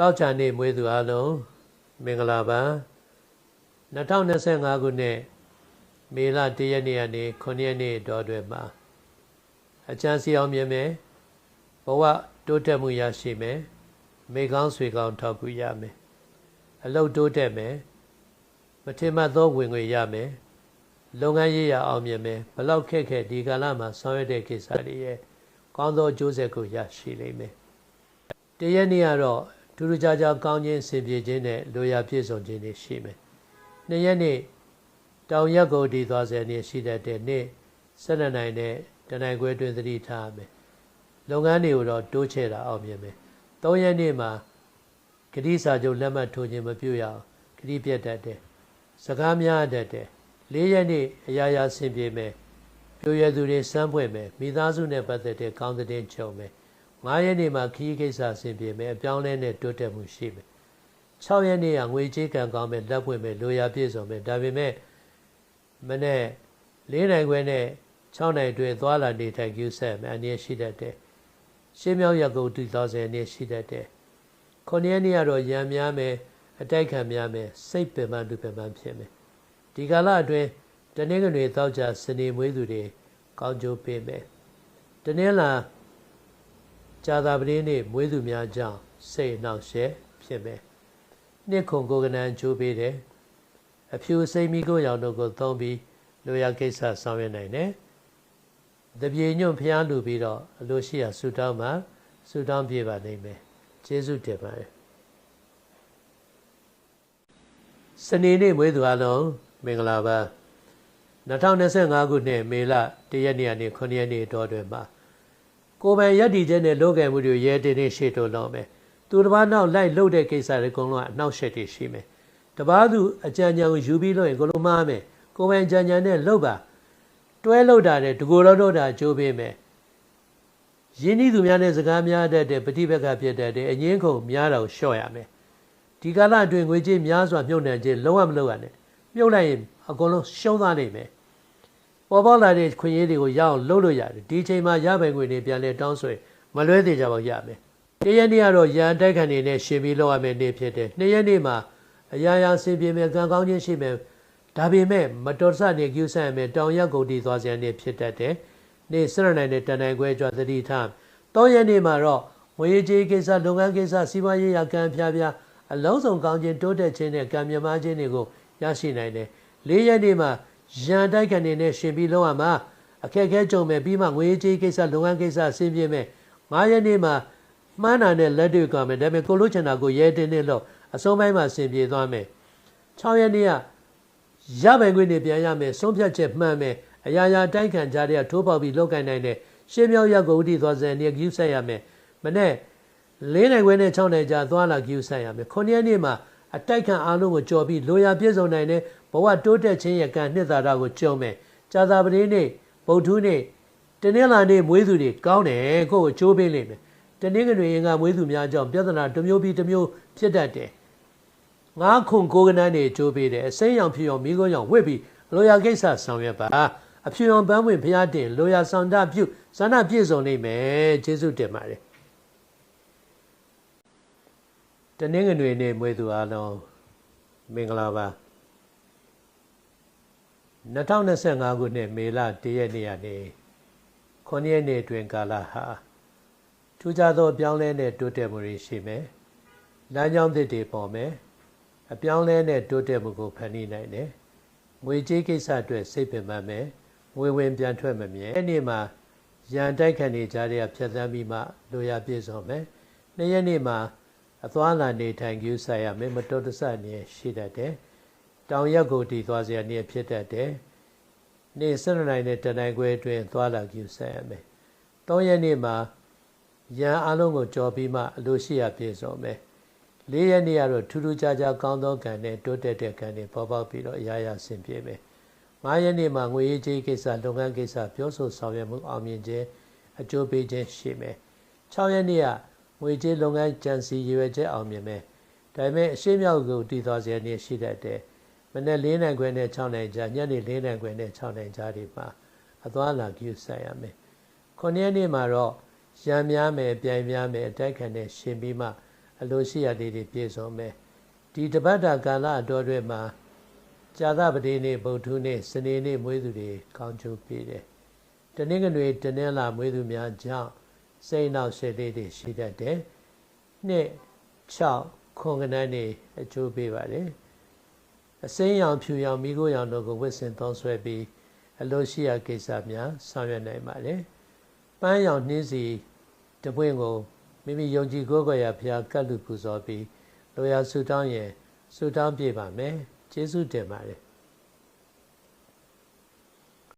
တောက်ချာနေ့မွေးသူအလုံးမင်္ဂလာပါ2025ခုနှစ်မေလ1ရက်နေ့ကနေ9ရက်နေ့တော်တွင်မှာအချမ်းစီအောင်မြင်မယ်ဘဝတိုးတက်မှုရရှိမယ်မိကောင်းဆွေကောင်းထောက်ကူရမယ်အလုတ်တိုးတက်မယ်မထင်မှတ်သောဝင်ငွေရမယ်လုပ်ငန်းရေးရအောင်မြင်မယ်ဘလောက်ခက်ခဲဒီကာလမှာဆောင်ရွက်တဲ့ကိစ္စတွေရဲ့ကောင်းသောအကျိုးဆက်ကိုရရှိလိမ့်မယ်တရက်နေ့ကတော့ ထူးထူးခြားခြားကောင်းခြင်းစင်ပြေခြင်းနဲ့လိုရာပြည့်စုံခြင်းတွေရှိမယ်။နှစ်ရက်နေ့တောင်ရက်ကိုဒီသွားစေနေရှိတတ်တဲ့နေ့ဆက်လက်နိုင်တဲ့တနိုင်ခွဲတွင်သတိထားမယ်။လုပ်ငန်းတွေကိုတော့တိုးချဲ့တာအောင်မြင်မယ်။သုံးရက်နေ့မှာဂတိစာချုပ်လက်မှတ်ထိုးခြင်းမပြုရအောင်ဂတိပြတ်တတ်တယ်။စကားများတတ်တယ်။လေးရက်နေ့အရာရာဆင်ပြေမယ်။ပြိုရသူတွေစမ်းဖွင့်မယ်။မိသားစုနဲ့ပတ်သက်တဲ့ကောင်းတဲ့ချုပ်မယ်။ 9ရက်နေ့မှာခီးကိစ္စဆင်ပြေမယ်အပြောင်းလဲနဲ့တိုးတက်မှုရှိမယ်6ရက်နေ့ကငွေကြေးကံကောင်းမယ်လက်ပွင့်မယ်လိုရာပြည့်စုံမယ်ဒါပေမဲ့မနေ့၄နိုင်ခွဲနဲ့6နိုင်တွင်သွားလာနေထိုင်ကျူးဆက်မယ်အနေရှိတတ်တယ်ရှင်းမြောက်ရကုတ်2000အနေရှိတတ်တယ်9ရက်နေ့ကတော့ရံများမယ်အတိုက်ခံများမယ်စိတ်ပင်ပန်းလူပင်ပန်းဖြစ်မယ်ဒီကာလအတွင်းတနင်္ဂနွေသောက်ကြစနေမွေးသူတွေကောင်းကျိုးပေးမယ်တနင်္လာ ကြာသာပတိနေ့မွေးသူများကြောင့်စိတ်နှောက်ယှက်ဖြစ်မယ်နှစ်ခုကိုကနန်ချိုးပေးတယ်အဖြူစိတ်မိကိုရောင်တို့ကိုသုံးပြီးလိုရာကိစ္စဆောင်ရွက်နိုင်တယ်တပြေညွန့်ဖျားလူပြီးတော့အလိုရှိရာဆူတောင်းမှာဆူတောင်းပြေပါနိုင်မယ်ကျေးဇူးတင်ပါတယ်စနေနေ့မွေးသူအလုံးမင်္ဂလာပါ2025ခုနှစ်မေလ1ရက်နေ့ကနေ9ရက်နေ့တော်တွင်မှာ ကိုယ်ပိုင်ရည်တည်ခြင်းနဲ့လုပ်ခဲ့မှုတွေရဲတင်နေရှေ့တိုးလုံးမယ်သူတစ်ပါးနောက်လိုက်လှုပ်တဲ့ကိစ္စတွေအကုန်လုံးအနှောက်အယှက်တွေရှိမယ်တပားသူအကြံဉာဏ်ကိုယူပြီးလို့ရင်ကိုလိုမှားမယ်ကိုယ်ပိုင်ကြံဉာဏ်နဲ့လှုပ်ပါတွဲလှုပ်တာတဲ့တကူတော်တော့တာကြိုးပေးမယ်ရင်းနှီးသူများနဲ့စကားများတတ်တဲ့ပฏิဘက်ကဖြစ်တတ်တဲ့အငင်းခုန်များတာကိုလျှော့ရမယ်ဒီကာလအတွင်းငွေကြေးများစွာမြုပ်နှံခြင်းလုံးဝမလုပ်ရနဲ့မြုပ်လိုက်ရင်အကုန်လုံးရှုံးသွားနိုင်မယ် ပေါ်ပေါက်လာတဲ့ခွင့်ရည်တွေကိုရအောင်လုပ်လို့ရတယ်ဒီချိန်မှာရပိုင်ခွင့်တွေပြန်လဲတောင်းဆိုရင်မလွဲသေးကြပါဘူးရမယ်တရက်နေ့ကတော့ရန်တိုက်ခံနေနဲ့ရှင်ပြီးလောက်ရမယ်နေ့ဖြစ်တယ်နှစ်ရက်နေ့မှာအရာရာဆင်ပြေမယ်ကံကောင်းခြင်းရှိမယ်ဒါပေမဲ့မတော်ဆနေကျူးဆန့်မယ်တောင်ရက်ကုန်တည်သွားစရာနေ့ဖြစ်တတ်တယ်နေ့စရနိုင်တဲ့တန်နိုင်ခွဲကြွသတိထားသုံးရက်နေ့မှာတော့ငွေကြေးကိစ္စလုပ်ငန်းကိစ္စစီးပွားရေးရာကံဖျားဖျားအလုံးစုံကောင်းခြင်းတိုးတက်ခြင်းနဲ့ကံမြမခြင်းတွေကိုရရှိနိုင်တယ်လေးရက်နေ့မှာ ရန်တိုက်ခံနေနဲ့ရှင်ပြီးလုံးဝမှာအခက်အခဲကြုံမဲ့ပြီးမှငွေကြေးကိစ္စလုပ်ငန်းကိစ္စဆင်းပြေမဲ့9ရက်နေ့မှာမှန်းတာနဲ့လက်တွေ့ကမယ်ဒါပေမဲ့ကိုလို့ချင်တာကိုရဲတင်းနေလို့အဆုံးပိုင်းမှာဆင်ပြေသွားမယ်6ရက်နေ့ကရပိုင်ခွင့်တွေပြန်ရမယ်ဆုံးဖြတ်ချက်မှန်မယ်အရာရာတိုက်ခံကြတဲ့ထိုးပေါက်ပြီးလောက်ကင်နိုင်တဲ့ရှင်းမြောက်ရက်ကိုဥတီသွားစံနေကျူးဆက်ရမယ်မနေ့၄နိုင်ခွဲနဲ့6နိုင်ကြာသွားလာကျူးဆက်ရမယ်9ရက်နေ့မှာ အတိုက်ခံအားလုံးကိုကြော်ပြီးလိုရာပြည့်စုံနိုင်တဲ့ဘဝတိုးတက်ခြင်းရဲ့ကံနှစ်သာရကိုကြုံမယ်ကြာသာပတိနေ့ဗုဒ္ဓနေ့တနင်္လာနေ့မွေးသူတွေကောင်းတယ်ကိုယ့်ကိုချိုးပေးလိမ့်မယ်တနင်္ဂနွေရင်ကမွေးသူများကြောင့်ပြဿနာတစ်မျိုးပြီးတစ်မျိုးဖြစ်တတ်တယ်ငါးခုကိုကနန်းတွေချိုးပေးတယ်အစိမ်းရောင်ဖြူရောင်မိခိုးရောင်ဝစ်ပြီးလိုရာကိစ္စဆောင်ရွက်ပါအဖြူရောင်ပန်းဝင်ဖျားတင်လိုရာဆောင်တပြုဇာနာပြည့်စုံနေမယ်ကျေးဇူးတင်ပါတယ် တနင်္ဂနွေနေ့မွေးသူအားလုံးမင်္ဂလာပါ2025ခုနှစ်မေလ1ရက်နေ့ကနေ9ရက်နေ့အတွင်းကာလဟာထူးခြားသောအပြောင်းလဲနဲ့တိုးတက်မှုတွေရှိမယ်။လမ်းကြောင်းသစ်တွေပေါ်မယ်။အပြောင်းလဲနဲ့တိုးတက်မှုကိုဖန်တီးနိုင်တယ်။ငွေကြေးကိစ္စအတွက်စိတ်ပင်ပန်းမယ်။ငွေဝင်ပြန်ထွက်မမြဲ။အဲ့ဒီမှာရန်တိုက်ခတ်နေကြတဲ့ဖြတ်သန်းပြီးမှလိုရာပြည့်စုံမယ်။နေ့ရက်နေ့မှာ အသွားလာနေထိုင်ကြည့်ဆိုင်ရမယ်မတော်တဆနေရှိတတ်တယ်။တောင်ရက်ကိုတည်သွားစရာနေ့ဖြစ်တတ်တယ်။နေ့7နိုင်နဲ့တနိုင်ခွဲအတွင်းသွားလာကြည့်ဆက်ရမယ်။၃ရက်နေ့မှာရန်အလုံးကိုကြော်ပြီးမှအလိုရှိရပြည့်စုံမယ်။၄ရက်နေ့ကတော့ထူးထူးခြားခြားကောင်းသောကံနဲ့တိုးတက်တဲ့ကံတွေပေါ်ပေါက်ပြီးတော့အရာရာဆင်ပြေမယ်။၅ရက်နေ့မှာငွေရေးကြေးကိစ္စလုပ်ငန်းကိစ္စပြောဆိုဆောင်ရွက်မှုအောင်မြင်ခြင်းအကျိုးပေးခြင်းရှိမယ်။၆ရက်နေ့က ငွေကြေးလုပ်ငန်းကြံစည်ရွယ်ချက်အောင်မြင်မယ်။ဒါပေမဲ့အရှိမြောက်ကိုတည်သွားစေနေ့ရှိတတ်တယ်။မနေ့၄နိုင်ခွဲနဲ့6နိုင်ကြားညနေ၄နိုင်ခွဲနဲ့6နိုင်ကြားဒီမှာအသွားလာကျူဆက်ရမယ်။ခုနှစ်ရက်နေ့မှာတော့ရံများမယ်ပြိုင်များမယ်အတိုက်ခံနဲ့ရှင်ပြီးမှအလိုရှိရလေးတွေပြည့်စုံမယ်ဒီတပတ်တာကာလအတော်တွေမှာဇာသပတိနေ့ဗုဒ္ဓနေ့စနေနေ့မွေးသူတွေကောင်းကျိုးပေးတယ်တနင်္ဂနွေတနင်္လာမွေးသူများကြောင့် စိတ်နောက်စိတ်လေးတွေရှိတတ်တယ်နှစ်6ခွန်ကနန်းနေအကျိုးပေးပါတယ်အစိမ်းရောင်ဖြူရောင်မိခိုးရောင်တို့ကိုဝစ်စင်သုံးဆွဲပြီးအလို့ရှိရာကိစ္စများဆောင်ရွက်နိုင်ပါတယ်ပန်းရောင်နှင်းစီတပွင့်ကိုမိမိယုံကြည်ကိုးကွယ်ရာဘုရားကတ်လူပူဇော်ပြီးလိုရာဆူတောင်းရင်ဆူတောင်းပြပါမယ်ကျေးဇူးတင်ပါတယ်